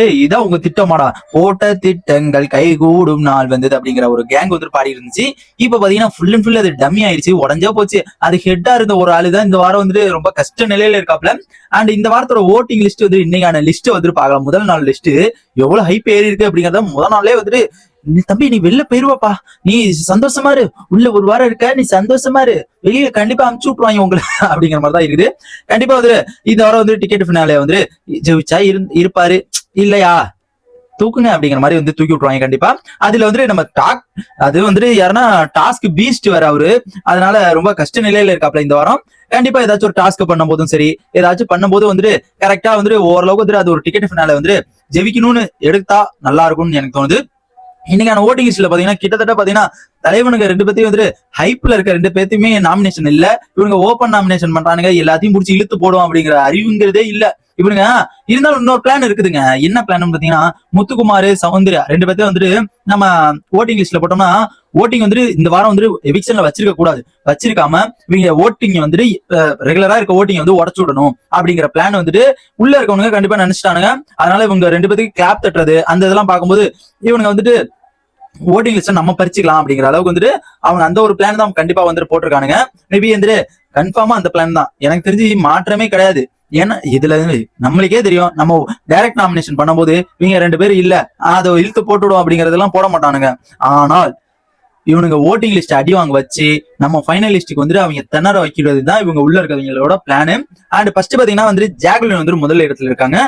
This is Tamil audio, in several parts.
ஏய் இதான் உங்க திட்டமாடா. போட்ட திட்டங்கள் கைகூடும் நாள் வந்தது அப்படிங்கிற ஒரு கேங் வந்து பாடி இருந்துச்சு. இப்ப பாத்தீங்கன்னா ஃபுல் அண்ட் ஃபுல் அது டம்மி ஆயிருச்சு உடஞ்சா போச்சு. அது ஹெட்டா இருந்த ஒரு ஆளு தான் இந்த வாரம் வந்துட்டு ரொம்ப கஷ்ட நிலையில இருக்காப்ல. அண்ட் இந்த வாரத்தோட ஓட்டிங் லிஸ்ட் வந்து இன்னைக்கான லிஸ்ட் வந்து பாக்கலாம் முதல் நாள் லிஸ்ட் எவ்வளவு ஹைப் ஏறி இருக்கு அப்படிங்கறத முதல் நாளே வந்துட்டு நீ தம்பி நீ வெளில போயிருவாப்பா. நீ சந்தோஷமா இரு. உள்ள ஒரு வாரம் இருக்க நீ சந்தோஷமா இரு. வெளியில கண்டிப்பா அமுச்சு விட்டுருவாங்க உங்களை. அப்படிங்கிற மாதிரி தான் இருக்குது. கண்டிப்பா வந்து இந்த வாரம் வந்து டிக்கெட் ஃபினாலே வந்து ஜெயிச்சா இருப்பாரு. இல்லையா? தூக்குங்க அப்படிங்கிற மாதிரி வந்து தூக்கி விட்டுருவாங்க கண்டிப்பா. அதுல வந்துட்டு நம்ம டாக் அது வந்துட்டு யாருன்னா டாஸ்க் பீஸ்ட் வர அவரு. அதனால ரொம்ப கஷ்ட நிலையில இருக்காப்ல இந்த வாரம். கண்டிப்பா ஏதாச்சும் ஒரு டாஸ்க் பண்ணும் போதும் சரி ஏதாச்சும் பண்ணும்போது வந்துட்டு கரெக்டா வந்துட்டு ஓரளவுக்கு வந்துட்டு அது ஒரு டிக்கெட் ஃபினால வந்து ஜெயிக்கணும்னு எடுத்தா நல்லா இருக்கும்னு எனக்கு தோணுது. இன்னைக்கான ஓட்டிங் லிஸ்ட்ல பாத்தீங்கன்னா கிட்டத்தட்ட பாத்தீங்கன்னா தலைவனுங்க ரெண்டு பேத்தையும் வந்து ஹைப்ல இருக்க ரெண்டு பேர்த்தையுமே நாமினேஷன் இல்ல. இவங்க ஓப்பன் நாமினேஷன் பண்றானுங்க. எல்லாத்தையும் பிடிச்சி இழுத்து போடும் அப்படிங்கிற அறிவுங்கிறதே இல்லை. இவனுங்க இருந்தாலும் இன்னொரு பிளான் இருக்குதுங்க. என்ன பிளான் பாத்தீங்கன்னா முத்துக்குமார் சௌந்தர்யா ரெண்டு பேர்த்தையும் வந்துட்டு நம்ம ஓட்டிங் லிஸ்ட்ல போட்டோம்னா ஓட்டிங் வந்துட்டு இந்த வாரம் வந்துட்டு எவிக்ஷன்ல வச்சிருக்க கூடாது. வச்சிருக்காம இவங்க ஓட்டிங் வந்துட்டு ரெகுலரா இருக்க ஓட்டிங் வந்து உடச்சு விடணும் அப்படிங்கிற பிளான் வந்துட்டு உள்ள இருக்கவனுங்க கண்டிப்பா நினைச்சிட்டானுங்க. அதனால இவங்க ரெண்டு பேத்துக்கு கிளாப் தட்டுறது அந்த இதெல்லாம் பார்க்கும்போது இவனுங்க வந்துட்டு ஓட்டிங் லிஸ்ட் நம்ம பறிச்சுக்கலாம் அப்படிங்கிற அளவுக்கு வந்துட்டு அவங்க அந்த ஒரு பிளான் தான் கண்டிப்பா வந்துட்டு போட்டிருக்கானுங்க. மேபி வந்துட்டு கன்ஃபார்மா அந்த பிளான் தான். எனக்கு தெரிஞ்சு மாற்றமே கிடையாது. ஏன்னா இதுல நம்மளுக்கே தெரியும். நம்ம டைரக்ட் நாமினேஷன் பண்ணும்போது இவங்க ரெண்டு பேரும் இல்ல அதை இழுத்து போட்டுவிடும் அப்படிங்கறதெல்லாம் போட மாட்டானுங்க. ஆனால் இவனுங்க ஓட்டிங் லிஸ்ட் அடி வாங்க வச்சு நம்ம ஃபைனலிஸ்டுக்கு வந்துட்டு அவங்க திணற வைக்கிறது தான் இவங்க உள்ள இருக்கிறவங்களோட பிளானு அண்ட் ஃபர்ஸ்ட் பாத்தீங்கன்னா வந்துட்டு ஜாக்லின் வந்து முதல் இடத்துல இருக்காங்க.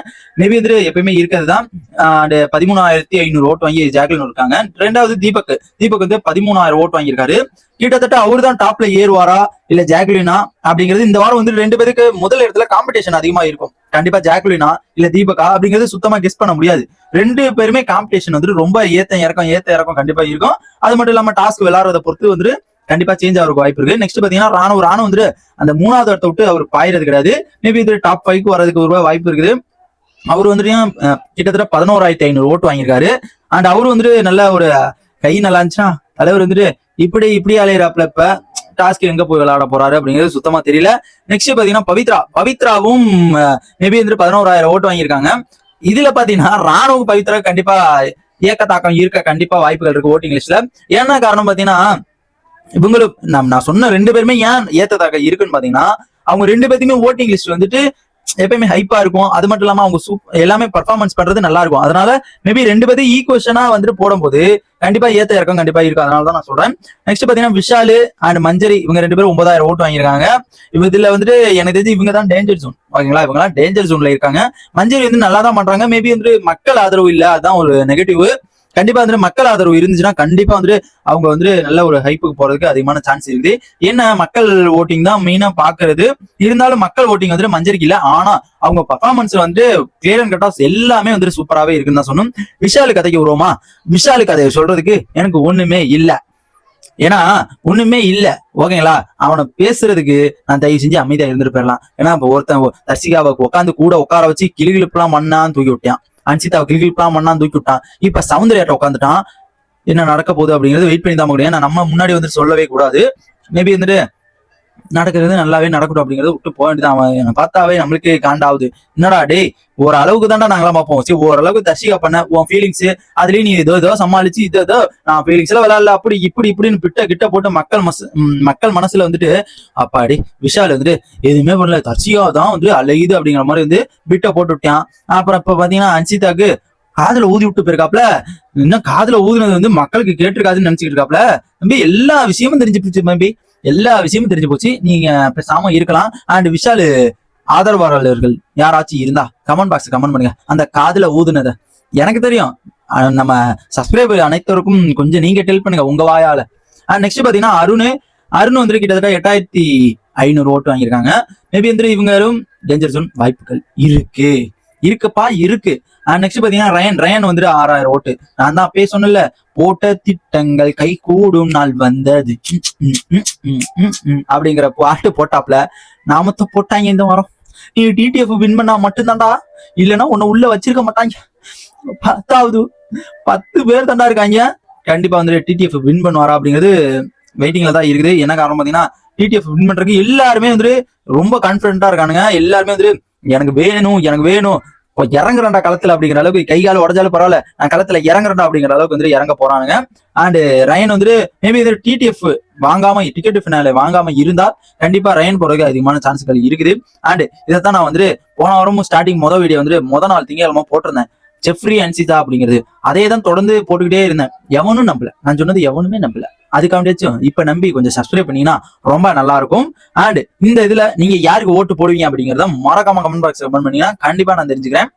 மேபி வந்துட்டு எப்பயுமே இருக்கிறது தான். அண்ட் பதிமூணாயிரத்தி ஐநூறு ஓட்டு வாங்கி ஜாக்லின் இருக்காங்க. ரெண்டாவது தீபக் தீபக் வந்து பதிமூணாயிரம் ஓட்டு வாங்கியிருக்காரு. கிட்டத்தட்ட அவரு தான் டாப்ல ஏறுவாரா? இல்ல ஜாக்லினா? அப்படிங்கிறது இந்த வாரம் வந்து ரெண்டு பேருக்கு முதல் இடத்துல காம்படிஷன் அதிகமா இருக்கும். கண்டிப்பா ஜாக்லினா இல்ல தீபகா அப்படிங்கிறது சுத்தமா கெஸ் பண்ண முடியாது. ரெண்டு பேருமே காம்படிஷன் வந்து ரொம்ப ஏத்த இறக்கம் ஏத்த இறக்கம் கண்டிப்பா இருக்கும். அது மட்டும் இல்லாம டாஸ்க் விளாடுறத பொறுத்து வந்துட்டு கண்டிப்பா சேஞ்ச் ஆகிறதுக்கு வாய்ப்பு இருக்கு. நெக்ஸ்ட் பாத்தீங்கன்னா ராணுவ ராணுவ வந்துட்டு அந்த மூணாவது இடத்த விட்டு அவர் பாயிறது கிடையாது. மேபி இது டாப் ஃபைவ்க்கு வரதுக்கு ஒரு வாய்ப்பு இருக்குது. அவர் வந்துட்டு கிட்டத்தட்ட பதினோராயிரத்தி ஐநூறு ஓட்டு வாங்கியிருக்காரு. அண்ட் அவரு வந்துட்டு நல்ல ஒரு கை நல்லா இருந்துச்சுன்னா தலைவர் வந்துட்டு இப்படி இப்படி அலையிறாப்ல இப்ப டாஸ்க் எங்க போய் விளையாட போறாரு அப்படிங்கிறது சுத்தமா தெரியல. நெக்ஸ்ட் பாத்தீங்கன்னா பவித்ரா. பவித்ராவும் மேபி வந்துட்டு பதினோராயிரம் ஓட்டு வாங்கியிருக்காங்க. இதுல பாத்தீங்கன்னா ராணுவ பவித்ரா கண்டிப்பா ஏக்க தாக்கம் இருக்க கண்டிப்பா வாய்ப்புகள் இருக்கு ஓட்டிங் லிஸ்ட்ல என்ன காரணம் பாத்தீங்கன்னா இவங்களும் நான் நான் சொன்ன ரெண்டு பேருமே ஏன் ஏத்ததாக இருக்குன்னு பாத்தீங்கன்னா அவங்க ரெண்டு பேர்த்தையுமே ஓட்டிங் லிஸ்ட் வந்துட்டு எப்பயுமே ஹைப்பா இருக்கும். அது மட்டும் இல்லாம அவங்க சூப் எல்லாமே பர்ஃபார்மன்ஸ் பண்றது நல்லா இருக்கும். அதனால மேபி ரெண்டு பேரும் ஈக்குவேஷனா வந்துட்டு போடும்போது கண்டிப்பா ஏத்த இறக்கம் கண்டிப்பா இருக்கும் அதனால தான் நான் சொல்றேன். நெக்ஸ்ட் பாத்தீங்கன்னா விஷாலு அண்ட் மஞ்சரி இவங்க ரெண்டு பேரும் ஒன்பதாயிரம் ஓட்டு வாங்கியிருக்காங்க. இவ இதுல வந்துட்டு எனக்கு தெரிஞ்சு இவங்க தான் டேஞ்சர் ஜோன் ஓகேங்களா? இவங்க எல்லாம் டேஞ்சர் ஜோன்ல இருக்காங்க. மஞ்சரி வந்து நல்லா தான் பண்றாங்க. மேபி வந்து மக்கள் ஆதரவு இல்ல. அதுதான் ஒரு நெகட்டிவ் கண்டிப்பா வந்துட்டு மக்கள் ஆதரவு இருந்துச்சுன்னா கண்டிப்பா வந்துட்டு அவங்க வந்துட்டு நல்ல ஒரு ஹைப்புக்கு போறதுக்கு அதிகமான சான்ஸ் இருக்குது. ஏன்னா மக்கள் ஓட்டிங் தான் மெயினா பாக்குறது. இருந்தாலும் மக்கள் ஓட்டிங் வந்துட்டு மஞ்சரிக்கு இல்ல. ஆனா அவங்க பர்ஃபார்மன்ஸ் வந்து கிளியர் அண்ட் கட் ஆஃப் எல்லாமே வந்துட்டு சூப்பராகவே இருக்குன்னு தான் சொன்னோம் விஷாலு கதைக்கு வருவோமா? விஷாலு கதையை சொல்றதுக்கு எனக்கு ஒண்ணுமே இல்ல. ஏன்னா ஒண்ணுமே இல்ல. ஓகேங்களா அவனை பேசுறதுக்கு நான் தயவு செஞ்சு அமைதியா இருந்துட்டு போயிடலாம். ஏன்னா இப்ப ஒருத்தன் தர்சிகாவை உட்காந்து கூட உட்கார வச்சு கிளிகிழிப்புலாம் மண்ணான்னு தூக்கி விட்டான். அன்சிதாவை கிளிகிழிப்புலாம் மண்ணா தூக்கி விட்டான். இப்ப சௌந்தர்யாட்ட உட்காந்துட்டான் என்ன நடக்க போகுது அப்படிங்கறது வெயிட் பண்ணி தான் முடியும் ஏன்னா நம்ம முன்னாடி வந்துட்டு சொல்லவே கூடாது. மேபி வந்துட்டு நடக்கிறது நல்லாவே நடக்கட்டும் அப்படிங்கறத விட்டு போக வேண்டியது அவன் பார்த்தாவே நம்மளுக்கு காண்டாவது என்னடா டே ஒரு அளவுக்கு தான்டா நாங்களாம் பார்ப்போம். சரி ஓரளவுக்கு தர்ஷிகா பண்ண உன் ஃபீலிங்ஸ் அதுலயும் நீ ஏதோ ஏதோ சமாளிச்சு இதோ ஏதோ நான் ஃபீலிங்ஸ்ல விளையாடல அப்படி இப்படி இப்படின்னு பிட்ட கிட்ட போட்டு மக்கள் மச மக்கள் மனசுல வந்துட்டு அப்பாடி விஷால் வந்துட்டு எதுவுமே பண்ணல. தர்ஷிகா தான் வந்து அழகுது அப்படிங்கிற மாதிரி வந்து பிட்ட போட்டு விட்டான். அப்புறம் இப்ப பாத்தீங்கன்னா அன்சிதாக்கு காதுல ஊதி விட்டு போயிருக்காப்ல. இன்னும் காதுல ஊதுனது வந்து மக்களுக்கு கேட்டிருக்காதுன்னு நினைச்சுக்கிட்டு இருக்காப்ல. தம்பி எல்லா விஷயமும் தெரிஞ்சு போச்சு தம்பி. எல்லா விஷயமும் தெரிஞ்சு போச்சு. நீங்க பேசாம இருக்கலாம். அண்ட் விஷாலு ஆதரவாளர்கள் யாராச்சும் இருந்தா கமெண்ட் பாக்ஸ் கமெண்ட் பண்ணுங்க. அந்த காதுல ஊதுனத. எனக்கு தெரியும். நம்ம சப்ஸ்கிரைபர் அனைத்தருக்கும் கொஞ்சம் நீங்க டெல் பண்ணுங்க உங்க வாயால. அண்ட் நெக்ஸ்ட் பாத்தீங்கன்னா அருண். அருண் வந்து கிட்டத்தட்ட எட்டாயிரத்தி ஐநூறு ஓட்டு வாங்கியிருக்காங்க. மேபி வந்து இவங்களும் டேஞ்சர் ஜோன் வாய்ப்புகள் இருக்கு. இருக்குப்பா இருக்கு. அண்ட் நெக்ஸ்ட் பாத்தீங்கன்னா ரயன் ரயன் வந்துட்டு ஆறாயிரம் ஓட்டு. நான் தான் அப்பயே சொன்னல போட்ட திட்டங்கள் கை கூடும் நாள் வந்தது. அப்படிங்கிற பாட்டு போட்டாப்ல. நாமத்த போட்டாங்க இந்த வாரம். நீ டிடிஎஃப் வின் பண்ணா மட்டும்தான்டா. இல்லைன்னா உன்னை உள்ள வச்சிருக்க மாட்டாங்க. பத்தாவது பத்து பேர் தாண்டா இருக்காங்க. கண்டிப்பா வந்து டிடிஎஃப் வின் பண்ணுவாரா அப்படிங்கிறது வெயிட்டிங்ல தான் இருக்குது. என்ன காரணம் பாத்தீங்கன்னா டிடிஎஃப் வின் பண்றதுக்கு எல்லாருமே வந்துட்டு ரொம்ப கான்பிடண்டா இருக்கானுங்க. எல்லாருமே வந்துட்டு எனக்கு வேணும் எனக்கு வேணும். இப்போ இறங்குறேன்டா களத்துல அப்படிங்கிற அளவுக்கு கை கால் உடஞ்சாலும் பரவாயில்ல. நான் களத்துல இறங்குறேன்டா அப்படிங்கிற அளவுக்கு வந்து இறங்க போறானுங்க. அண்ட் ரயன் வந்து மேபி இது டிடிஎஃப் வாங்காம டிக்கெட் ஃபினாலே வாங்காம இருந்தா கண்டிப்பா ரயன் போறதுக்கு அதிகமான சான்ஸ்கள் இருக்குது. அண்ட் இதைத்தான் நான் வந்து போன வாரமும் ஸ்டார்டிங் மொதல் வீடியோ வந்து முத நாள் திங்கக்கிழமை போட்டிருந்தேன். ஜெஃப்ரி அன்சிதா அப்படிங்கிறது. அதே தான் தொடர்ந்து போட்டுக்கிட்டே இருந்தேன். எவனும் நம்பல. நான் சொன்னது எவனுமே நம்பல. அதுக்காண்டியாச்சும் இப்ப நம்பி கொஞ்சம் சப்ஸ்கிரைப் பண்ணீங்கன்னா ரொம்ப நல்லா இருக்கும் அண்ட் இந்த இதுல நீங்க யாருக்கு ஓட்டு போடுவீங்க அப்படிங்கறத மறக்காம கமெண்ட் பாக்ஸ் கமெண்ட் பண்ணீங்கன்னா கண்டிப்பா நான் தெரிஞ்சுக்கிறேன்.